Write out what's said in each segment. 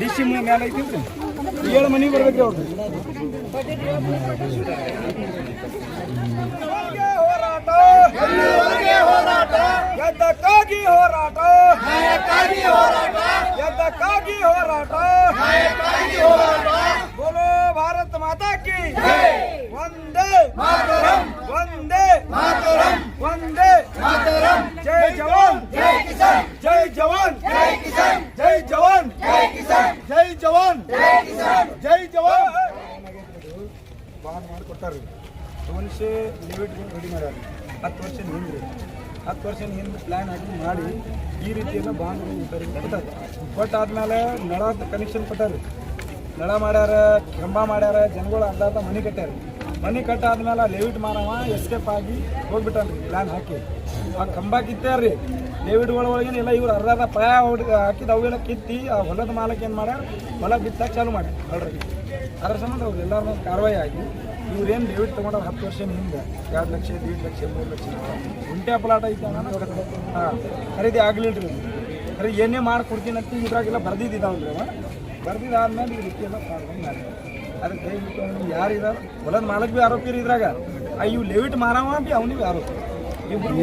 DC ಮೇಲೆ ಐತಿಲ್ರಿ ಏಳು ಮನೆಗೆ ಬರ್ಬೇಕ್ರಿ ಅವ್ರು ಹೋರಾಟ ಎದ್ದಕ್ಕಾಗಿ ಹೋರಾಟ ಎದ್ದಕ್ಕಾಗಿ ಹೋರಾಟ ಬೋಲೋ ಭಾರತ ಮಾತಾ ಕಿ ಒಂದೇ ಒಂದೇ ಒಂದೇ ಜೈ ಜವಾನ್ ಜೈ ಕಿಸಾನ್ ಜೈ ಜವಾನ್ ಜೈ ಕಿಸಾನ್ ಜೈ ಜವಾನ್ ಜೈ ಕಿಸಾನ್ ಜೈ ಜವಾನ್ ಜೈ ಕಿಸಾನ್ ಜೈ ಜವಾನ್ ಮಾಡಿಕೊಟ್ಟಾರ ಮನುಷ್ಯ ಲಿಮಿಟ್ ರೆಡಿ ಮಾಡ್ಯಾರ ಹತ್ತು ವರ್ಷ ಹಿಂದ್ರಿ. ಹತ್ತು ವರ್ಷ ಹಿಂದೆ ಪ್ಲ್ಯಾನ್ ಹಾಕಿ ಮಾಡಿ ಈ ರೀತಿಯನ್ನು ಬಾಂಡ್ ಬಾಂಡ್ ಬಟ್ ಆದ್ಮೇಲೆ ನಳ ಕನೆಕ್ಷನ್ ಕೊಟ್ಟಾರ ನಳ ಮಾಡ್ಯಾರ ಕಂಬ ಮಾಡ್ಯಾರ, ಜನಗಳು ಅರ್ಧ ಮನೆ ಕಟ್ಟ್ಯಾರ ಮನೆ ಕಟ್ಟಾದ್ಮೇಲೆ ಲಿಮಿಟ್ ಮಾರವ ಎಸ್ಕೇಪ್ ಆಗಿ ಹೋಗ್ಬಿಟ್ಟಾರ ಪ್ಲ್ಯಾನ್ ಹಾಕಿ. ಆ ಕಂಬ ಕಿತ್ತಾರ್ರಿ ಲೆವಿಟ್ ಒಳಗೆ ಎಲ್ಲ ಇವ್ರು ಅರ್ಧ ಪಾಯ ಹಾಕಿದ ಅವೆಲ್ಲ ಕಿತ್ತಿ ಆ ಹೊಲದ ಮಾಲಕ್ಕೆ ಏನು ಮಾಡ್ಯಾರ? ಹೊಲ ಬಿತ್ತಾಕ ಚಾಲು ಮಾಡ್ಯಾರ. ಆಲ್ರೆಡಿ ಅದ್ರ ಸಂಬಂಧ ಅವ್ರು ಎಲ್ಲರ ಮೇಲೆ ಕಾರ್ವಾಯಿ ಆಗಿ ಇವ್ರೇನು ಡೆಬಿಟ್ ತೊಗೊಂಡ್ರೆ ಹತ್ತು ವರ್ಷ ಹಿಂದೆ? ಎರಡು ಲಕ್ಷ ದೀಡ್ ಲಕ್ಷ ಮೂರು ಲಕ್ಷ. ಉಂಟೆ ಪ್ಲಾಟ್ ಐತೆ ಹಾಂ. ಖರೀದಿ ಆಗಲಿಲ್ಲ ರೀ ಏನೇ ಮಾಡಿ ಕೊಡ್ತೀನಿ ಅಂತ ಇದ್ರಾಗೆಲ್ಲ ಬರ್ದಿದ್ದಾವಲ್ರಿ ಅವ. ಬರ್ದಿದ್ದಾದ್ಮೇಲೆ ಈ ರೀತಿ ಎಲ್ಲ ಪ್ರಾಬ್ಲಮ್ ಮಾಡಿ ಅದಕ್ಕೆ ದಯವಿಟ್ಟು ಯಾರು ಇದಾರೆ? ಹೊಲದ ಮಾಲಕ್ ಭೀ ಆರೋಪಿ ರೀ ಇದ್ರಾಗ. ಆ ಇವು ಲೇವಿಟ್ ಮಾರವ ಬಿ ಅವನಿಗೆ ಆರೋಪಿ. ಇಬ್ಬರು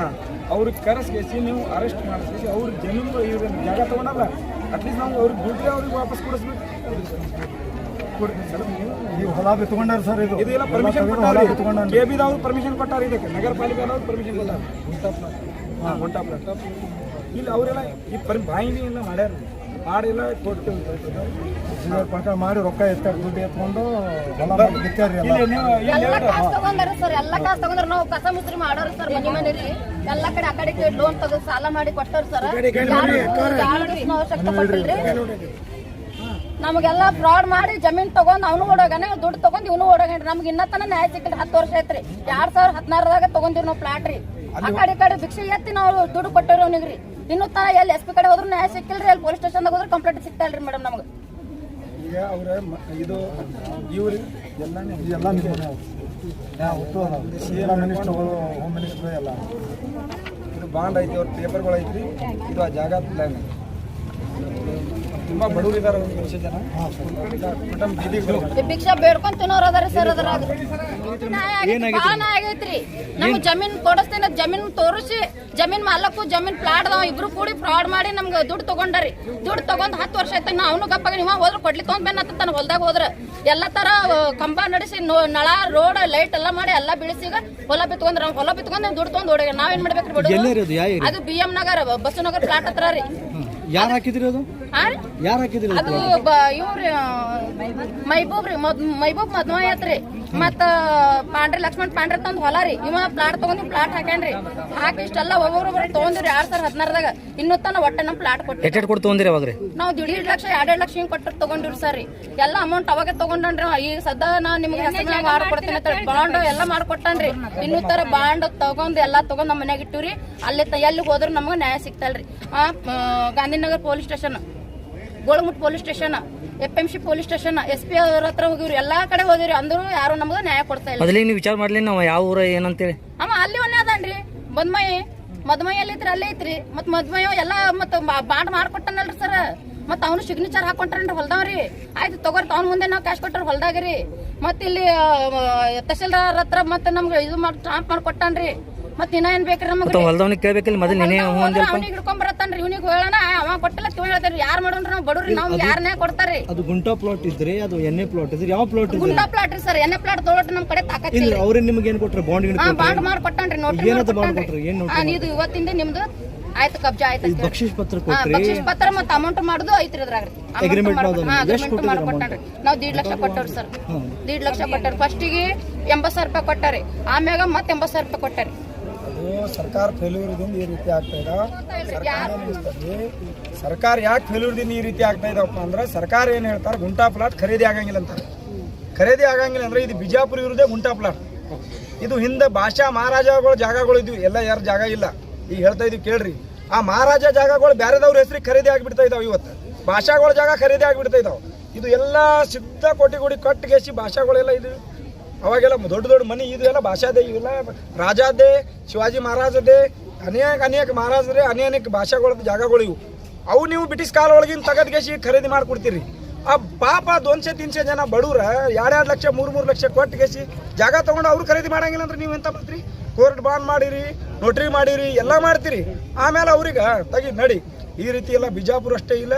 ಹಾಂ. ಅವ್ರಿಗೆ ಕರೆಸ್ಕೇಸಿ ನೀವು ಅರೆಸ್ಟ್ ಮಾಡಿಸ್ಕೇಸಿ ಅವ್ರ ಜನರು ಇವ್ರ ಜಾಗ ತೊಗೊಂಡಲ್ಲ ಅಟ್ಲೀಸ್ಟ್ ನಾವು ಅವ್ರಿಗೆ ದುಡ್ಡು ಅವ್ರಿಗೆ ವಾಪಸ್ ಕೊಡಿಸ್ಬೇಕು. ಕೊಡ್ತೀನಿ ಸರ್. ನೀವು ಹೊಲ ಬಿತ್ಕೊಂಡಾರ ಸರ್ ಇದು? ಇದೆಲ್ಲ ಪರ್ಮಿಷನ್ ಕೊಟ್ಟಾರ. ಕೆ ಬಿದವ್ರು ಪರ್ಮಿಷನ್ ಕೊಟ್ಟಾರ ಇದಕ್ಕೆ. ನಗರ ಪಾಲಿಕೆದವ್ರು ಪರ್ಮಿಷನ್ ಕೊಟ್ಟಾರ. ಗುಂಟಾ ಪ್ಲಾಟ್ ಹಾಂ. ಗುಂಟಾ ಇಲ್ಲಿ ಅವರೆಲ್ಲ ಈ ಪರ್ ಬಾಯಿನಿ ಎಲ್ಲ ಮಾಡ್ಯಾರ. ಮಾಡಿಲ್ಲ ಕೊಟ್ಟು ಪಾಠ ಮಾಡಿ ರೊಕ್ಕ ಎತ್ತಾರ ದುಡ್ಡು ಎತ್ಕೊಂಡು ಹೊಲ ಎಲ್ಲ. ಕಾಸ್ ತಗೊಂಡಾರ ಸರ್ ಎಲ್ಲ ಕಾಸ್ ತಗೊಂಡ್ರ ನಾವು ಕಸ ಮುಸ್ರಿ ಮಾಡೋರು ಸರ್ ಮನಿ ಎಲ್ಲ ಕಡೆ ಆ ಕಡೆ ಲೋನ್ ತಗದು ಸಾಲ ಮಾಡಿ ಕೊಟ್ಟಾರ ಸರ್. ಅವಶ್ಯಕತೆ ನಮಗೆಲ್ಲ ಫ್ರಾಡ್ ಮಾಡಿ ಜಮೀನ್ ತಗೊಂಡ್ ಅವನು ಓಡೋಗಾನೆ ದುಡ್ಡು ತಗೊಂಡ್ ಇವನು ಓಡೋಗಣ್ರಿ ನಮ್ಗೆ ಇನ್ನ ತನ ನ್ಯಾಯ ಸಿಕ್ಕಿಲ್ಲ ಹತ್ತು ವರ್ಷ ಐತ್ರಿ ಎರಡ್ ಸಾವಿರ ಹದಿನಾರದಾಗ ತಗೊಂಡಿವ್ ನಾವು ಪ್ಲಾಟ್ ರೀ. ಆ ಕಡೆ ಈ ಕಡೆ ಭಿಕ್ಷೆ ಎತ್ತಿ ನಾವು ದುಡ್ಡು ಕೊಟ್ಟವ್ರಿ ಅವ್ನಿಗ್ರಿ. ಇನ್ನು ತರ ಎಲ್ಲಿ ಎಸ್ ಪಿ ಕಡೆ ಹೋದ್ರು ನ್ಯಾಯ ಸಿಕ್ಕಿಲ್ರಿ, ಅಲ್ಲಿ ಪೊಲೀಸ್ ಸ್ಟೇಷನ್ ಹೋದ್ರೆ ಕಂಪ್ಲೇಂಟ್ ಸಿಗ್ತಾ ಇಲ್ರಿ ಮೇಡಮ್ ನಮ್ಗೆ. ಈಗ ಅವ್ರ ಇದು ಎಲ್ಲ. ಎಲ್ಲ ಎಲ್ಲ. ಇದು ಬಾಂಡ್ ಐತಿ, ಅವ್ರ ಪೇಪರ್ಗಳು ಐತ್ರಿ. ಇದು ಆ ಜಾಗ ಪ್ಲಾನ್ ತುಂಬಾ ಒಂದು ಜನ. ಮೇಡಮ್ ಭಿಕ್ಷಾ ಬೇಡ್ಕೊಂಡ್ ತಿನ್ನೋರ್ ಅದಾರ ಸರ್ ಅದ್ರಾಗ ಆಗೈತ್ರಿ, ನಮ್ಗ್ ಜಮೀನ್ ಕೊಡಿಸ್ತೇನೆ ಜಮೀನ್ ತೋರಿಸಿ ಜಮೀನ್ ಮಾಲಕ್ಕು ಜಮೀನ್ ಪ್ಲಾಟ್ ಅದಾವ ಇಬ್ರು ಕೂಡಿ ಫ್ರಾಡ್ ಮಾಡಿ ನಮ್ಗೆ ದುಡ್ಡು ತಗೊಂಡಾರಿ. ದುಡ್ಡು ತಗೊಂಡ್ ಹತ್ತು ವರ್ಷ ಆಯ್ತು ನಾ ಅವನು ಗಪ್ಪಾಗ ನೀವ ಹೋದ್ರು ಕೊಡ್ಲಿ ತಗೊಂಡ್ ಬೇನ್ ತನ್ನ ಹೊಲ್ದಾಗ ಹೋದ್ರ. ಎಲ್ಲ ತರ ಕಂಬ ನಡೆಸಿ ನಳ ರೋಡ್ ಲೈಟ್ ಎಲ್ಲ ಮಾಡಿ ಎಲ್ಲ ಈಗ ಹೊಲ ಬಿತ್ಕೊಂಡ್ರ ಹೊಲ ಬಿತ್ಕೊಂಡ್ ದುಡ್ಡು ತಗೊಂಡ್ ಓಡಿ ನಾವೇನ್ ಮಾಡ್ಬೇಕ್ರಿ? ಅದು ಬಿ ಎಂ ನಗರ ಬಸವನಗರ ಪ್ಲಾಟ್ ಹತ್ರ ರೀ. ಯಾರು ಹಾಕಿದ್ರಿ ಅದು? ಯಾರು ಹಾಕಿದ್ರಿ ಅದು ಇವ್ರಿ ಮೈಬೂಬ್ ರೀ ಮೈಬೂಬ್ ಮದ್ವಾಯತ್ರಿ ಮತ್ತ ಪಾಂಡ್ರೆ ಲಕ್ಷ್ಮಣ್ ಪಾಂಡ್ರೆ ತಂದ್ ಹೊಲ ರೀ. ಇವ ಪ್ಲಾಟ್ ತಗೊಂಡಿ ಪ್ಲಾಟ್ ಹಾಕ್ಯಾನ್ರಿ ಹಾಕಿ ಇಷ್ಟೆಲ್ಲ ಒಬ್ಬೊಬ್ರು ತಗೊಂಡ್ರಿ ಎರಡ್ ಸಾವಿರ ಹದಿನಾರದಾಗ. ಇನ್ನೂ ತನ ಒಟ್ಟೆ ನಮ್ ಪ್ಲಾಟ್ ಕೊಟ್ಟು ಕೊಟ್ಟು ತಗೊಂಡ್ರಿ ಅವಾಗ್ರಿ ನಾವು ದಿಢೀರ್ ಲಕ್ಷ ಎರಡೆರಡು ಲಕ್ಷ ಹಿಂಗ್ ಕೊಟ್ಟರು ತಗೊಂಡಿವ್ರಿ ಸರ್ ರೀ. ಎಲ್ಲ ಅಮೌಂಟ್ ಅವಾಗ ತಗೊಂಡ್ರಿ. ಈಗ ಸದಾ ನಾ ನಿಮ್ಗೆ ಹೆಸರು ಮಾಡ್ಕೊಡ್ತೀನಿ ಅಂತ ಬಾಂಡ್ ಎಲ್ಲ ಮಾಡ್ಕೊಟ್ಟನ್ರಿ ಇನ್ನೂ ತರ ಬಾಂಡ್ ತಗೊಂಡ್ ಎಲ್ಲಾ ತಗೊಂಡ್ ನಮ್ಮ ಮನ್ಯಾಗ ಇಟ್ಟಿವ್ರಿ. ಅಲ್ಲಿ ಎಲ್ಲಿ ಹೋದ್ರು ನಮ್ಗೆ ನ್ಯಾಯ ಸಿಗ್ತಲ್ರಿ. ಆ ಆ, Gandhinagar police station ಗೋಳಮುಟ್ police station F M C police station S P ಅವ್ರ ಹತ್ರ ಹೋಗಿವ್ರಿ ಎಲ್ಲಾ ಕಡೆ ಹೋದಿವ್ರಿ ಅಂದ್ರು ಯಾರು ನಮ್ಗೆ ನ್ಯಾಯ ಕೊಡ್ತಾ ಇಲ್ಲ. ಮೊದಲಿಗೆ ನೀವು ವಿಚಾರ ಮಾಡ್ಲಿ ನಾವು ಯಾವ ಊರ ಏನಂತೇಳಿ ಅಮ್ಮ ಅಲ್ಲಿ ಒಂದೇ ಅದನ್ರಿ ಮದ್ಮಯಿ ಮದ್ಮಯಿ ಅಲ್ಲಿ ಐತ್ರಿ ಅಲ್ಲೇ ಐತ್ರಿ ಮತ್ ಮದ್ಮಯ ಎಲ್ಲ ಮತ್ ಬಾಂಡ್ ಮಾಡ್ಕೊಟ್ಟನಲ್ರಿ ಸರ್ ಮತ್ ಅವನು ಸಿಗ್ನೇಚರ್ ಹಾಕೊಂಡ್ರಿ ಹೊಲ್ದಾವ್ರಿ. ಆಯ್ತು ತಗೋರಿ ಅವ್ನ ಮುಂದೆ ನಾವು ಕ್ಯಾಶ್ ಕೊಟ್ಟಾರ ಹೊಲ್ದಾಗ್ರಿ. ಮತ್ ಇಲ್ಲಿ ತಹಶೀಲ್ದಾರ್ ತಹಸೀಲ್ದಾರ್ ಹತ್ರ ಮತ್ತೆ ನಮ್ಗೆ ಇದು ಮಾಡಿ ಸ್ಟಾಂಪ್ ಮಾಡ್ಕೊಟ್ಟಾನ್ರಿ. ಮತ್ ಇನ್ನ ಏನ್ ಬೇಕ್ರಿ ನಮ್ಗೆ ಮತ್ತೆ ಹೊಲ್ದವನಿಗೆ ಕೇಳ್ಬೇಕಿಲ್ಲ ಮೊದಲು ನೀನೇ ಹ್ಞೂ ಅಂದಿಲ್ಪ ಅವ್ನಿಗೆ ಹಿಡ್ಕೊಂಡ್ ಬರತ್ತಾನ್ರಿ ಇವ್ನಿಗೆ ಹೇಳೋಣ ಅವ ಕೊಟ್ಟಿಲ್ಲ ತಿವ್ ಹೇಳ್ತಾರ್ರಿ ಯಾರ್ ಮಾಡೋಣ್ರಿ ನಾವು ಬಡವ್ರಿ ನಾವು ಯಾರನ್ನೇ ಕೊಡ್ತಾರ್ರಿ. ಅದು ಗುಂಟಾ ಪ್ಲಾಟ್ ಇದ್ರಿ ಅದು ಎಣ್ಣೆ ಪ್ಲಾಟ್ ಇದ್ರಿ ಯಾವ ಪ್ಲಾಟ್ ಇದ್ರಿ? ಗುಂಡಾ ಪ್ಲಾಟ್ ರೀ ಸರ್ ಎಣ್ಣೆ ಪ್ಲಾಟ್ ತೊಗೊಳಟ್ ನಮ್ ಕಡೆ ತಾಕತ್ತಿಲ್ಲ ಇಲ್ಲ ಅವ್ರೇ ನಿಮ್ಗೆ ಏನ್ ಕೊಟ್ರೆ ಬಾಂಡ್ ಹಾ ಬಾಂಡ್ ಮಾಡ್ಕೊಟ್ಟಾನ್ರಿ ನೋಡ್ರಿ ಏನಂತ ಬಾಂಡ್ ಕೊಟ್ರಿ ಏನ್ ನೋಟ್ ಇದು ಇವತ್ತಿಂದ ನಿಮ್ದು ಆಯ್ತು ಕಬ್ಜಾ ಆಯ್ತು ಅಂತ ಹೇಳಿ. ಬಕ್ಷಿಸ್ ಪತ್ರ ಹಾ, ಕೊಟ್ರಿ? ಬಕ್ಷೀಸ್ ಪತ್ರ ಮತ್ತೆ ಅಮೌಂಟ್ ಮಾಡುದು ಐತ್ರಿ ಅದ್ರಾಗ Agreement ಮಾಡೋದು. ಎಷ್ಟ್ ಕೊಟ್ಟಿದ್ದೀರಿ ಮಾಡ್ಕೊಟ್ಟಾನ್ರಿ ನಾವು ದೀಡ್ ಲಕ್ಷ ಕೊಟ್ಟವ್ರಿ ಸರ್. ದೀಡ್ ಲಕ್ಷ ಕೊಟ್ಟಾರ ಫಸ್ಟಿಗೆ ಎಂಬತ್ ಸಾವಿರ ರೂಪಾಯಿ ಕೊಟ್ಟಾರಿ. ಆಮ್ಯಾಗ ಮತ್ತೆ ಎಂಬತ್ ಸಾವಿರ ರೂಪಾಯಿ ಕೊಟ್ಟಾರಿ. ಅದು ಸರ್ಕಾರ ಫೇಲ್ಯೂರ್ದಿಂದ ಈ ರೀತಿ ಆಗ್ತಾ ಇದೆ. ಸರ್ಕಾರ ಯಾಕೆ ಫೇಲ್ಯೂರ್ದಿಂದ ಈ ರೀತಿ ಆಗ್ತಾ ಇದಪ್ಪ ಅಂದ್ರೆ ಸರ್ಕಾರ ಏನ್ ಹೇಳ್ತಾರೆ? ಗುಂಟಾ ಪ್ಲಾಟ್ ಖರೀದಿ ಆಗಂಗಿಲ್ಲ ಅಂತ ಖರೀದಿ ಆಗಂಗಿಲ್ಲ ಅಂದ್ರೆ ಇದು ಬಿಜಾಪುರ ಇರುವುದೇ ಗುಂಟಾ ಪ್ಲಾಟ್. ಇದು ಹಿಂದೆ ಭಾಷಾ ಮಹಾರಾಜಗಳ ಜಾಗಗಳು ಇದ್ವು. ಎಲ್ಲ ಯಾರ ಜಾಗ ಇಲ್ಲ. ಈಗ ಹೇಳ್ತಾ ಇದ್ವಿ ಕೇಳ್ರಿ. ಆ ಮಹಾರಾಜ ಜಾಗಗಳು ಬೇರೆದವ್ರ ಹೆಸರಿಗೆ ಖರೀದಿ ಆಗಿಬಿಡ್ತಾ ಇದಾವೆ ಇವತ್ತು. ಭಾಷಾಗಳ ಜಾಗ ಖರೀದಿ ಆಗಿಬಿಡ್ತಾ ಇದಾವೆ. ಇದು ಎಲ್ಲ ಸಿದ್ಧ ಕೋಟಿ ಕೋಟಿ ಕಟ್ಟಿಗೆಸಿ ಭಾಷಾಗಳೆಲ್ಲ ಇದು ಅವಾಗೆಲ್ಲ ದೊಡ್ಡ ದೊಡ್ಡ ಮನಿ ಇದು ಎಲ್ಲ ಭಾಷಾದೇ ಇವೆಲ್ಲ ರಾಜಾದೇ, ಶಿವಾಜಿ ಮಹಾರಾಜದೇ, ಅನೇಕ ಅನೇಕ ಮಹಾರಾಜರೇ ಅನೇಕ ಭಾಷೆಗಳ ಜಾಗಗಳು ಇವು. ಅವು ನೀವು ಬ್ರಿಟಿಷ್ ಕಾಲ ಒಳಗಿನ ತಗದ್ಗೆಸಿ ಖರೀದಿ ಮಾಡ್ಕೊಡ್ತೀರಿ. ಆ ಪಾಪ ದೊನ್ಸೆ, ತಿನ್ಸೆ ಜನ ಬಡವ್ರ ಎರಡೆರಡು ಲಕ್ಷ, ಮೂರು ಮೂರು ಲಕ್ಷ ಕೊಟ್ಟಿಗೆಸಿ ಜಾಗ ತಗೊಂಡು ಅವ್ರು ಖರೀದಿ ಮಾಡಂಗಿಲ್ಲ ಅಂದ್ರೆ ನೀವು ಎಂತ ಮಾಡ್ತೀರಿ? ಕೋರ್ಟ್ ಬಾಂಡ್ ಮಾಡಿರಿ, ನೋಟ್ರಿ ಮಾಡಿರಿ, ಎಲ್ಲ ಮಾಡ್ತೀರಿ. ಆಮೇಲೆ ಅವ್ರಿಗೆ ತೆಗಿ ನಡಿ. ಈ ರೀತಿ ಎಲ್ಲ ಬಿಜಾಪುರ ಅಷ್ಟೇ ಇಲ್ಲ.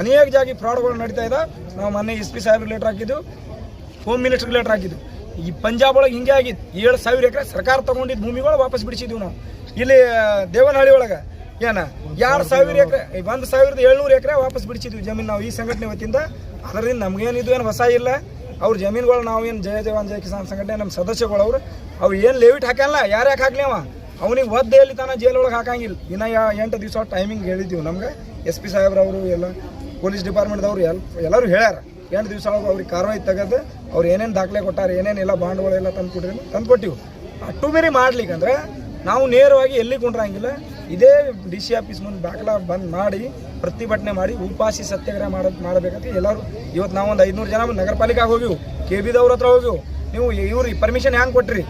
ಅನೇಕ ಜಾಗಿ ಫ್ರಾಡ್ಗಳು ನಡೀತಾ ಇದೆ ನಾವು ಮೊನ್ನೆ ಎಸ್ ಪಿ ಸಾಹೇಬ್ರಿಗೆ ಲೆಟರ್ ಹಾಕಿದ್ದು ಹೋಮ್ ಮಿನಿಸ್ಟ್ರಿಗೆ ಲೆಟರ್ ಹಾಕಿದ್ದು. ಈ ಪಂಜಾಬ್ ಒಳಗೆ ಹಿಂಗೆ ಆಗಿತ್ತು ಏಳು ಸಾವಿರ ಎಕರೆ ಸರ್ಕಾರ ತಗೊಂಡಿದ್ದ ಭೂಮಿಗಳು ವಾಪಸ್ ಬಿಡಿಸಿದ್ವಿ ನಾವು. ಇಲ್ಲಿ ದೇವನಹಳ್ಳಿ ಒಳಗೆ. ಏನ? ಎರಡು ಸಾವಿರ ಎಕರೆ ಒಂದು ಸಾವಿರದ ಏಳ್ನೂರು ಎಕರೆ ವಾಪಸ್ ಬಿಡಿಸಿದ್ವಿ ಜಮೀನು ನಾವು ಈ ಸಂಘಟನೆ ವತಿಯಿಂದ. ಅದರಿಂದ ನಮಗೇನಿದು ಏನು ಹೊಸ ಇಲ್ಲ. ಅವ್ರ ಜಮೀನುಗಳು ನಾವೇನು ಜಯ ಜವಾನ್ ಜಯ ಕಿಸಾನ್ ಸಂಘಟನೆ ನಮ್ಮ ಸದಸ್ಯಗಳು ಅವರು, ಅವ್ರು ಏನು ಲೇವಿಟ್ ಹಾಕಲ್ಲ ಯಾರು ಯಾಕೆ ಹಾಕ್ಲಿ ಅವ? ಅವನಿಗೆ ಒದ್ದೆ ಎಲ್ಲಿ ತಾನ ಜೈಲ್ ಒಳಗೆ ಹಾಕಂಗಿಲ್ಲ ಇನ್ನ ಯಾ, ಎಂಟು ದಿವಸ ಟೈಮಿಂಗ್ ಹೇಳಿದ್ದೀವಿ ನಮ್ಗೆ. ಎಸ್ ಪಿ ಸಾಹೇಬ್ರವರು ಎಲ್ಲ, ಪೊಲೀಸ್ ಡಿಪಾರ್ಟ್ಮೆಂಟ್ದವರು ಎಲ್ಲ ಎಲ್ಲರೂ ಹೇಳ್ಯಾರ. ಎಂಟು ದಿವಸ ಒಳಗೆ ಅವ್ರಿಗೆ ಕಾರ್ವಾಯಿ ತೆಗೆದು ಅವ್ರು ಏನೇನು ದಾಖಲೆ ಕೊಟ್ಟಾರ ಏನೇನೆಲ್ಲ ಬಾಂಡ್ಗಳೆಲ್ಲ ತಂದು ಕೊಟ್ಟಿರಿ ತಂದು ಕೊಟ್ಟಿವು ಅಟ್ಟು ಮಾಡ್ಲಿಕ್ಕಂದ್ರೆ ನಾವು ನೇರವಾಗಿ ಎಲ್ಲಿ ಕುಂಡ್ರಂಗಿಲ್ಲ ಇದೇ ಡಿ ಸಿ ಆಫೀಸ್ ಮುಂದೆ ದಾಖಲಾ ಬಂದ್ ಮಾಡಿ, ಪ್ರತಿಭಟನೆ ಮಾಡಿ ಉಪವಾಸಿ ಸತ್ಯಾಗ್ರಹ ಮಾಡೋದು ಮಾಡಬೇಕಂತ ಎಲ್ಲರೂ ಇವತ್ತು ನಾವು ಒಂದು ಐದುನೂರು ಜನ ನಗರ ಪಾಲಿಕೆಗೆ ಹೋಗಿವು, ಕೆ ಬಿದವ್ರ ಹತ್ರ ಹೋಗಿವು. ನೀವು ಇವ್ರಿಗೆ ಪರ್ಮಿಷನ್ ಹ್ಯಾಂಗೆ ಕೊಟ್ರಿ?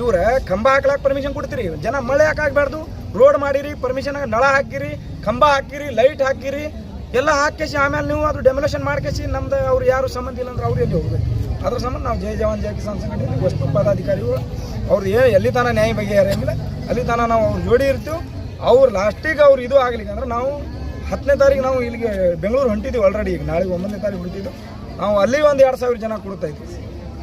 ಇವ್ರ ಕಂಬ ಹಾಕ್ಲಾಕ ಪರ್ಮಿಷನ್ ಕೊಡ್ತೀರಿ. ಜನ ಮಳೆ ಯಾಕೆ ಆಗ್ಬಾರ್ದು ರೋಡ್ ಮಾಡಿರಿ ಪರ್ಮಿಷನ್ ನಳ ಹಾಕಿರಿ, ಕಂಬ ಹಾಕಿರಿ ಲೈಟ್ ಹಾಕಿರಿ ಎಲ್ಲ ಹಾಕೇಸಿ ಆಮೇಲೆ ನೀವು ಅದು ಡೆಮೊಲೇಷನ್ ಮಾಡ್ಕೇಸಿ, ನಮ್ದು ಅವ್ರು ಯಾರು ಸಂಬಂಧ ಇಲ್ಲ ಅಂದ್ರೆ ಅವ್ರು ಎಲ್ಲಿ ಹೋಗ್ಬೇಕು ಅದ್ರ ಸಂಬಂಧ ನಾವು ಜೈ ಜವಾನ್, ಜೈ ಕಿಸಾನ್ ಸಂಘಟನೆ ವಸ್ತು ಪದಾಧಿಕಾರಿಗಳು, ಅವ್ರು ಏ ಎಲ್ಲಿ ತನ ನ್ಯಾಯ ಬಗೆಹರಿಯಂಗಿಲ್ಲ ಅಲ್ಲಿ ತನ ನಾವು ಅವ್ರು ಜೋಡಿ ಇರ್ತೀವಿ. ಅವ್ರು ಲಾಸ್ಟಿಗೆ ಅವ್ರು ಇದು ಆಗ್ಲಿಕ್ಕೆ ಅಂದ್ರೆ ನಾವು ಹತ್ತನೇ ತಾರೀಕು ನಾವು ಇಲ್ಲಿಗೆ ಬೆಂಗಳೂರು ಹೊಂಟಿದ್ದೀವಿ ಆಲ್ರೆಡಿ ಈಗ ನಾಳೆ ಒಂಬತ್ತನೇ ತಾರೀಕು ಹೊಂಟಿದ್ದು. ನಾವು ಅಲ್ಲಿ ಒಂದು ಎರಡು ಸಾವಿರ ಜನ ಕೊಡ್ತಾ ಇದ್ವಿ.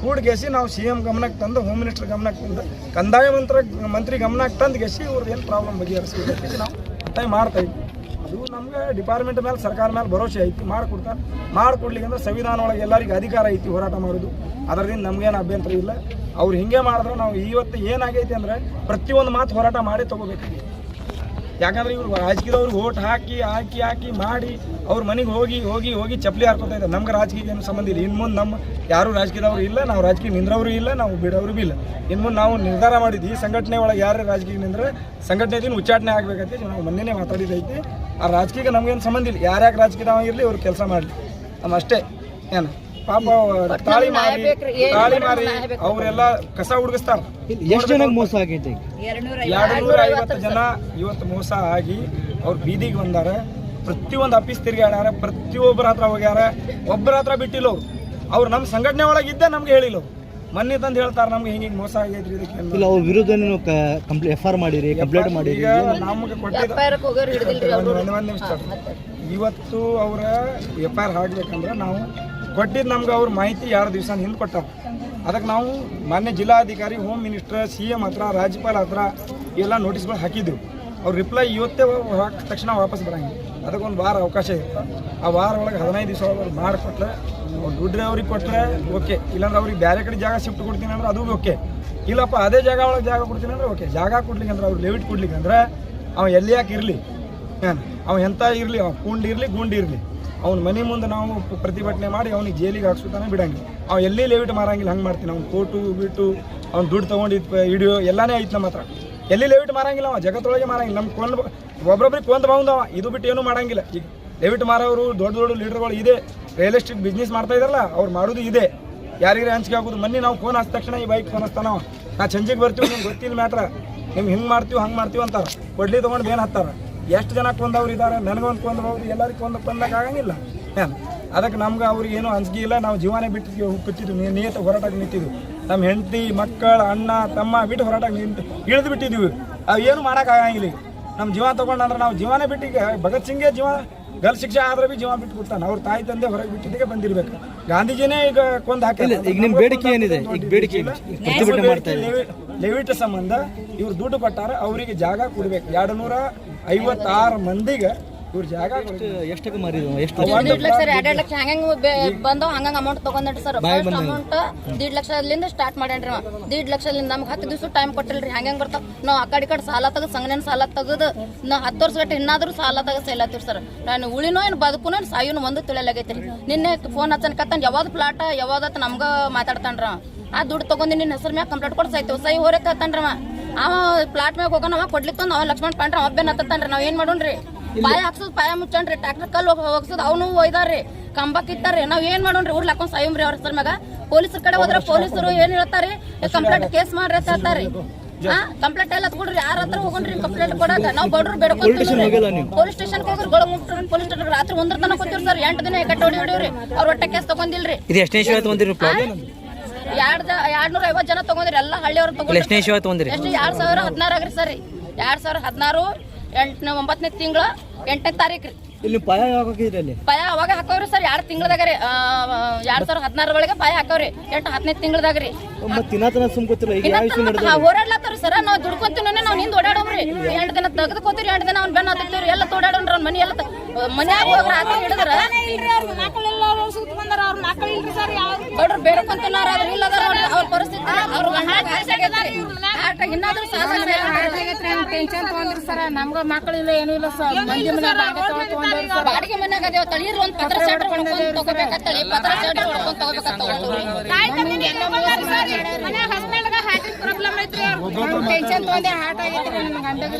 ಕೂಡ್ಗೆಸಿ ನಾವು ಸಿ ಎಂ ಗಮನಕ್ಕೆ ತಂದು ಹೋಮ್ ಮಿನಿಸ್ಟರ್ ಗಮನಕ್ಕೆ ತಂದು, ಕಂದಾಯ ಮಂತ್ರ ಮಂತ್ರಿ ಗಮನಕ್ಕೆ ತಂದು ಗೆಸಿ ಇವ್ರದ್ದು ಏನು ಪ್ರಾಬ್ಲಮ್ ಬಗೆಹರಿಸ್ಬೇಕು ನಾವು ಒತ್ತಾಯ ಮಾಡ್ತಾ ಇದ್ವಿ. ನಮ್ಗೆ ಡಿಪಾರ್ಟ್ಮೆಂಟ್ ಮೇಲೆ ಸರ್ಕಾರ ಮೇಲೆ ಭರೋಸೆ ಐತಿ, ಮಾಡಿಕೊಡ್ತಾರೆ. ಮಾಡ್ಕೊಡ್ಲಿಕ್ಕೆ ಅಂದ್ರೆ ಸಂವಿಧಾನ ಒಳಗೆ ಎಲ್ಲರಿಗೂ ಅಧಿಕಾರ ಐತಿ ಹೋರಾಟ ಮಾಡೋದು. ಅದರಿಂದ ನಮ್ಗೇನು ಅಭ್ಯಂತರ ಇಲ್ಲ. ಅವ್ರು ಹಿಂಗೆ ಮಾಡಿದ್ರೆ ನಾವು ಇವತ್ತು ಏನಾಗೈತಿ ಅಂದ್ರೆ ಪ್ರತಿಯೊಂದು ಮಾತು ಹೋರಾಟ ಮಾಡಿ ತಗೋಬೇಕು ಯಾಕಂದ್ರೆ ಇವ್ರು ರಾಜಕೀಯದವ್ರಿಗೆ ಓಟ್ ಹಾಕಿ ಹಾಕಿ ಹಾಕಿ ಮಾಡಿ ಅವ್ರ ಮನೆಗೆ ಹೋಗಿ ಹೋಗಿ ಹೋಗಿ ಚಪ್ಪಲಿ ಹಾಕೋತಾ ಇದ್ದಾರೆ. ನಮ್ಗೆ ರಾಜಕೀಯ ಏನು ಸಂಬಂಧ ಇಲ್ಲ. ಇನ್ನು ಮುಂದೆ ನಮ್ಮ ಯಾರು ರಾಜಕೀಯದವ್ರು ಇಲ್ಲ, ನಾವು ರಾಜಕೀಯ ನಿಂದ್ರವರು ಇಲ್ಲ, ನಾವು ಬಿಡೋರು ಇಲ್ಲ. ಇನ್ನು ಮುಂದೆ ನಾವು ನಿರ್ಧಾರ ಮಾಡಿದ್ವಿ. ಈ ಸಂಘಟನೆ ಒಳಗೆ ಯಾರು ರಾಜಕೀಯ ನಿಂದ್ರೆ ಸಂಘಟನೆ ದಿನ ಉಚ್ಚಾಟನೆ ಆಗ್ಬೇಕಂತ ನಾವು ಮೊನ್ನೆನೇ ಮಾತಾಡಿದೈತಿ ಆ ರಾಜಕೀಯಕ್ಕೆ ನಮ್ಗೇನು ಸಂಬಂಧ ಇಲ್ಲ. ಯಾರ್ಯಾಕೆ ರಾಜಕೀಯದವ ಇರಲಿ ಅವ್ರು ಕೆಲಸ ಮಾಡಲಿ. ನಮ್ಮ ಅಷ್ಟೇ. ಏನು? ಪಾಪ ತಾಳಿ ಮಾರಿ ತಾಳಿ ಮಾರಿ ಅವರೆಲ್ಲ ಕಸ ಹುಡುಗಿಸ್ತಾರ. ಎಷ್ಟು ಜನ ಮೋಸ ಆಗೈತೆ ಎರಡು ನೂರ ಐವತ್ತು ಜನ ಇವತ್ತು ಮೋಸ ಆಗಿ ಅವ್ರು ಬೀದಿಗೆ ಬಂದಾರ. ಪ್ರತಿಯೊಂದು ಆಫೀಸ್ ತಿರುಗಾಡ್ಯಾರ ಪ್ರತಿಯೊಬ್ಬರ ಹತ್ರ ಹೋಗ್ಯಾರ. ಒಬ್ಬರ ಹತ್ರ ಬಿಟ್ಟಿಲ್ಲ ಅವ್ರು. ಅವ್ರು ನಮ್ಮ ಸಂಘಟನೆ ಒಳಗೆ ಇದ್ದೇ ನಮ್ಗೆ ಹೇಳಿಲ್ಲ ಮೊನ್ನೆ ತಂದು ಹೇಳ್ತಾರೆ ನಮ್ಗೆ ಹಿಂಗೆ ಹಿಂಗೆ ಮೋಸ ಆಗೈತ್ರಿ ಇದಕ್ಕೆ ಇಲ್ಲ ಅವ್ರ ವಿರುದ್ಧ ನೀವು ಕಂಪ್ಲೇ ಎಫ್ ಆರ್ ಮಾಡಿರಿ ಕಂಪ್ಲೇಂಟ್ ಮಾಡಿರಿ ಈಗ ನಮ್ಗೆ ಕೊಟ್ಟಿದ್ದ ಒಂದು ನಿಮಿಷ. ಇವತ್ತು ಅವರ ಎಫ್ ಐ ಆರ್ ಹಾಕ್ಬೇಕಂದ್ರೆ ನಾವು ಕೊಟ್ಟಿದ್ದು ನಮ್ಗೆ ಅವ್ರ ಮಾಹಿತಿ ಎರಡು ದಿವಸ ಹಿಂದೆ ಕೊಟ್ಟಾರ. ಅದಕ್ಕೆ ನಾವು ಮಾನ್ಯ ಜಿಲ್ಲಾಧಿಕಾರಿ ಹೋಮ್ ಮಿನಿಸ್ಟರ್ ಸಿ ಎಂ ಹತ್ರ, ರಾಜ್ಯಪಾಲ ಹತ್ರ ಎಲ್ಲ ನೋಟಿಸ್ಗಳು ಹಾಕಿದ್ರು. ಅವ್ರು ರಿಪ್ಲೈ ಇವತ್ತೇ ತಕ್ಷಣ ವಾಪಸ್ ಬರಂಗಿಲ್ಲ. ಅದಕ್ಕೆ ಒಂದು ವಾರ ಅವಕಾಶ ಇದೆ. ಆ ವಾರ ಒಳಗೆ ಹದಿನೈದು ದಿವಸ ಒಳಗೆ ಮಾಡಿಕೊಟ್ರೆ ದುಡ್ಡು ಅವ್ರಿಗೆ ಕೊಟ್ಟರೆ ಓಕೆ. ಇಲ್ಲಾಂದ್ರೆ ಅವ್ರಿಗೆ ಬೇರೆ ಕಡೆ ಜಾಗ ಶಿಫ್ಟ್ ಕೊಡ್ತೀನಿ ಅಂದ್ರೆ ಅದು ಓಕೆ. ಇಲ್ಲಪ್ಪ, ಅದೇ ಜಾಗ ಒಳಗೆ ಜಾಗ ಕೊಡ್ತೀನಿ ಅಂದ್ರೆ ಓಕೆ. ಜಾಗ ಕೊಡ್ಲಿಕ್ಕೆ ಅಂದ್ರೆ ಅವ್ರು ಲೆವಿಟ್ ಕೊಡ್ಲಿಕ್ಕೆ ಅಂದ್ರೆ, ಅವ ಎಲ್ಲಿ ಯಾಕೆ ಇರಲಿ? ಏನು? ಅವ ಎಂಥ ಇರಲಿ? ಅವ ಕುಂಡ್ ಇರಲಿ, ಗುಂಡ್ ಇರಲಿ. ಅವ್ನ ಮನೆ ಮುಂದೆ ನಾವು ಪ್ರತಿಭಟನೆ ಮಾಡಿ ಅವ್ನಿಗೆ ಜೈಲಿಗೆ ಹಾಕ್ಸುತ್ತಾನೆ ಬಿಡಂಗಿಲ್ಲ. ಅವ್ನು ಎಲ್ಲಿ ಲೇವಿಟ್ ಮಾರಂಗಿಲ್ಲ, ಹಂಗೆ ಮಾಡ್ತೀನಿ. ಅವ್ನು ಕೋಟು ಬಿಟ್ಟು ಅವ್ನು ದುಡ್ಡು ತೊಗೊಂಡಿದ್ದು ಹಿಡಿಯೋ ಎಲ್ಲಾನೇ ಐತೆ ನಮ್ಮ ಹತ್ರ ಎಲ್ಲಿ ಲೇವಿಟ್ ಮಾರಂಗಿಲ್ಲ ಅವ, ಜಗತ್ತೊಳಗೆ ಮಾರಂಗಿಲ್ಲ. ನಮ್ಮ ಕೊಂದು ಒಬ್ರೊಬ್ರಿಗೆ ಕೊಂದು ಬಂದವ ಇದು ಬಿಟ್ಟು ಏನೂ ಮಾಡಂಗಿಲ್ಲ. ಈಗ ಲೇವಿಟ್ ಮಾರೋರು ದೊಡ್ಡ ದೊಡ್ಡ ಲೀಡರ್ಗಳು ಇದೆ. ರಿಯಲ್ ಎಸ್ಟೇಟ್ ಬಿಸ್ನೆಸ್ ಮಾಡ್ತಾ ಇದಾರಲ್ಲ ಅವ್ರು ಮಾಡೋದು ಇದೆ. ಯಾರಿಗೆ ಹಂಚಿಕೆ ಆಗೋದು, ಮೊನ್ನೆ, ನಾವು ಫೋನ್ ಹಚ್ಚಿದ ತಕ್ಷಣ ಈ ಬೈಕ್ ಫೋನ್ ಹಚ್ತಾನ ನಾ ಚಂಜಿಗೆ ಬರ್ತೀವಿ, ನಿಮ್ಗೆ ಗೊತ್ತಿಲ್ಲ ಮ್ಯಾಟ್ರ. ನಿಮ್ಗೆ ಹಿಂಗೆ ಮಾಡ್ತೀವಿ, ಹಂಗೆ ಮಾಡ್ತೀವಿ ಅಂತಾರೆ. ಕೊಡ್ಲಿ ತೊಗೊಂಡು ಏನು ಹತ್ತಾರ. ಎಷ್ಟು ಜನ ಕೊಂದವ್ರು ಇದ್ದಾರೆ? ನನಗೊಂದು ಕೊಂದವ್ರು ಎಲ್ಲರಿಗೂ ಕೊಂದು ಕೊಂದಕ್ಕೆ ಆಗಂಗಿಲ್ಲ. ಏನು? ಅದಕ್ಕೆ ನಮ್ಗೆ ಅವ್ರಿಗೆ ಏನು ಅಂಜಿಕೆ ಇಲ್ಲ. ನಾವು ಜೀವನೇ ಬಿಟ್ಟು ಬಿಟ್ಟಿದ್ವಿ ನಿಯತ ಹೋರಾಟಕ್ಕೆ ನಿಂತಿದ್ವಿ. ನಮ್ಮ ಹೆಂಡತಿ ಮಕ್ಕಳು ಅಣ್ಣ ತಮ್ಮ ಬಿಟ್ಟು ಹೋರಾಟಕ್ಕೆ ನಿಂತು ಇಳಿದು ಬಿಟ್ಟಿದ್ವಿ ಅವು ಏನು ಮಾಡೋಕ್ಕಾಗಂಗಿಲ್ಲ. ನಮ್ಮ ಜೀವ ತೊಗೊಂಡಂದ್ರೆ ನಾವು ಜೀವನೇ ಬಿಟ್ಟು ಈಗ ಭಗತ್ ಸಿಂಗ್ಗೆ ಜೀವ ಗಲ್ ಶಿಕ್ಷೆ ಆದ್ರೆ ಬಿ ಜೀವ ಬಿಟ್ಟು ಕೊಡ್ತಾನೆ. ಅವ್ರ ತಾಯಿ ತಂದೆ ಹೊರಗೆ ಬಿಟ್ಟಿದ್ದಕ್ಕೆ ಬಂದಿರ್ಬೇಕು. ಗಾಂಧೀಜಿನೇ ಈಗ ಕೊಂದು ಹಾಕಿ ಈಗ ನಿಮ್ಮ ಬೇಡಿಕೆ ಏನಿದೆ? ಈಗ ಬೇಡಿಕೆ? ಪ್ರತಿಭಟನೆ ಮಾಡ್ತಾ ಇದ್ದೀವಿ. ಲೆವಿಟ್ ಸಂಬಂಧ ಇವ್ರು ದುಡ್ಡು ಕೊಟ್ಟಾರ ಅವರಿಗೆ ಜಾಗ ಕೊಡ್ಬೇಕು. ಎರಡು ನೂರ ಐವತ್ತಾರು ಮಂದಿಗೆ ಇವ್ರು ಜಾಗ ಕೊಡ್ಬೇಕು. ಎಷ್ಟಕ್ಕೆ ಮಾರಿದ್ರು? ಎಷ್ಟು ದೀಡ್ ಲಕ್ಷ ರೀ ಎರಡೆರಡು ಲಕ್ಷ ಹಂಗ ಬಂದವ್ ಹಂಗಂಗ್ ಅಮೌಂಟ್ ತಗೊಂಡ್ರಿ ಸರ್. ಫಸ್ಟ್ ಅಮೌಂಟ್ ದೀಡ್ ಲಕ್ಷದಿಂದ ಸ್ಟಾರ್ಟ್ ಮಾಡ್ಯಾನ್ರಿ ದೀಡ್ ಲಕ್ಷದಿಂದ ನಮ್ಗೆ ಹತ್ತು ದಿವಸ ಟೈಮ್ ಕೊಟ್ಟಿಲ್ರಿ. ಹಂಗಂಗ್ ಬರ್ತಾವ. ನಾವು ಆ ಕಡೆ ಈ ಕಡೆ ಸಾಲ ತೆಗೆದು ಸಂಗನೇನ್ ಸಾಲ ತೆಗೆದು ನಾ ಹತ್ತು ವರ್ಷ ಗಟ್ಟ ಇನ್ನಾದ್ರೂ ಸಾಲ ತೆಗೆದು ಸೈಲತ್ತೀವಿ ಸರ್. ನಾನು ಉಳಿನೋ ಏನು ಬದುಕುನೋ ಏನು ಸಾಯುನು ಒಂದು ತಿಳಿಯಲಾಗೈತ್ರಿ ನಿನ್ನೆ ಫೋನ್ ಹಚ್ಚನ್ ಕತ್ತಾನ ಯಾವ್ದು ಪ್ಲಾಟ ಯಾವ್ದು ನಮ್ಗ ಮಾತಾಡ್ತಾನ್ರ ಆ ದುಡ್ಡು ತಗೊಂಡಿ ನಿನ್ನ ಹೆಸರು ಮ್ಯಾಗ ಕಂಪ್ಲೇಂಟ್ ಕೊಡ್ ಸಾಯ್ತೇವೆ ಸೈ ಹೋರಕ್ಕೆ ಹತ್ತಾನ್ರವ ಅವ. ಪ್ಲಾಟ್ ಮ್ಯಾಗ ಹೋಗೋಣ ಅವ ಕೊಡ್ಲಿಕ್ಕೆ ಅವ ಲಕ್ಷ್ಮಣ್ ಪಾಂಡ್ರ ಅವ ಬೆನ್ ಹತ್ತಾನ್ರಿ ನಾವ್ ಏನ್ ಮಾಡೋಣ್ರಿ? ಪಾಯ ಹಾಕ್ಸೋದ್ ಪಾಯ ಮುಚ್ಚಣ್ರಿ ಟ್ರ್ಯಾಕ್ಟರ್ ಕಲ್ ಹೋಗ್ಸೋದ್ ಅವನು ಒಯ್ದಾರ್ರಿ. ಕಂಬ ಕಿತ್ತಾರ್ರಿ ನಾವ್ ಏನ್ ಮಾಡೋಣ್ರಿ? ಊರ್ ಹಾಕೊಂಡ್ ಸಾಯುಮ್ರಿ ಅವ್ರ ಹೆಸರು ಮ್ಯಾಗ. ಪೊಲೀಸರ ಕಡೆ ಹೋದ್ರ ಪೊಲೀಸರು ಏನ್ ಹೇಳ್ತಾರಿ ಕಂಪ್ಲೇಂಟ್ ಕೇಸ್ ಮಾಡ್ರಿ ಅಂತ ಹಾ? ಕಂಪ್ಲೇಂಟ್ ಎಲ್ಲ ತಗೊಂಡ್ರಿ ಯಾರ ಹತ್ರ ಹೋಗೋಣ್ರಿ ಕಂಪ್ಲೇಂಟ್ ಕೊಡಾಕ? ನಾವು ಬಡ್ರು ಬೇಡ್ಕೊಂತೀವಿ ಪೊಲೀಸ್ ಸ್ಟೇಷನ್ ಹೋಗ್ರಿ ಗೊಳ ಮುಟ್ಟಿ ಪೊಲೀಸ್ ಸ್ಟೇಷನ್ ರಾತ್ರಿ ಒಂದ್ರ ತನಕ ಕೂತಿರ್ ಸರ್ ಎಂಟು ದಿನ ಕಟ್ಟಿ ಹೊಡಿ ಹೊಡಿವ್ರಿ. ಅವ್ರ ಒಟ್ಟ ಕೇಸ್ ತಗೊಂಡಿಲ್ರಿ. ಇದು ಎಷ್ಟನೇ ಎರಡ್ ಎರಡ್ ನೂರ ಐವತ್ ಜನ ತಗೊಂಡ್ರಿ ಎಲ್ಲ ಹಳ್ಳಿಯವ್ರು ತಗೊಂಡ್ರಿ. ಎಷ್ಟು? ಎರಡ್ ಸಾವಿರ ಹದಿನಾರು ಆಗ್ರಿ ಸರ್. ಎರಡ್ ಸಾವಿರ ಹದಿನಾರು ಎಂಟನೇ ಒಂಬತ್ತನೇ ತಿಂಗಳ ಎಂಟನೇ ತಾರೀಕು ರೀ. ಇಲ್ಲಿ ಪಾಯ ಯಾವಾಗ ಪಾಯ ಅವಾಗ ಹಾಕೋರಿ ಸರ್ ಎರಡು ತಿಂಗಳದಾಗ ರೀ. ಎರಡ್ ಸಾವಿರ ಹದಿನಾರ ಒಳಗೆ ಪಾಯ ಹಾಕೋರಿ ಎಂಟು ಹತ್ತನೇ ತಿಂಗಳದಾಗ ರೀ. ಮತ್ತೆ ತಿನ್ನತನ ಸುಮ್ ಗೊತ್ತಿಲ್ಲ ಈಗ ಯಾವ ವಿಷಯ ನಡೆದ ಓಡಾಡ್ಲತ್ತಾರ ಸರ್. ನಾವು ದುಡ್ಕೊಂತೀವಿ ನಾವು ಹಿಂದ್ ಓಡಾಡೋರಿ ಎಂಟು ದಿನ ತೆಗೆದುಕೋತೀರಿ ಎಂಟು ದಿನ ಅವ್ನ ಬೆನ್ನ ಹತ್ತಿರ್ತೀವಿ ಎಲ್ಲ ತೋಡಾಡೋಣ್ರಿ ಅವ್ನ ಮನೆ ಎಲ್ಲ ಮನ್ಯಾಗ ಹೋಗ್ರ ಆತ ಹಿಡಿದ್ರ. ಬಡ್ರು ಬೇಡ್ಕೊಂತಿನಾರ ಅದ್ರ ಇಲ್ಲದ ನೋಡ್ರಿ ಅವ್ರ ಅವ್ರ ಇನ್ನಾದ್ರೂ ಟೆನ್ಷನ್ ತಗೊಂಡ್ರಿ ಸರ ನಮ್ಗ ಮಕ್ಕಳಿಲ್ಲ ಏನೂ ಇಲ್ಲ ಸರ್. ಮಂದಿ ಮನ್ಯಾಗ ಬಾಡಿಗೆ ಸರ್ ಮನ್ಯಾಗ ಅದೇವ ತಳಿರು ಒಂದ್ ಪತ್ರ ಶೆಡ್ ಹೊಡ್ಕೊಂಡ್ ತಗೋಬೇಕತ್ತಳಿ ಪತ್ರ ಶೆಡ್ ಹೊಡ್ಕೊಂಡ್ ತಗೋಬೇಕತ್ತ ಟೆನ್ಷನ್ ತಗೊಂಡೆ ಹಾಟ್ ಆಗೈತ್ರಿ ನನ್ನ ಗಂಡಗೆ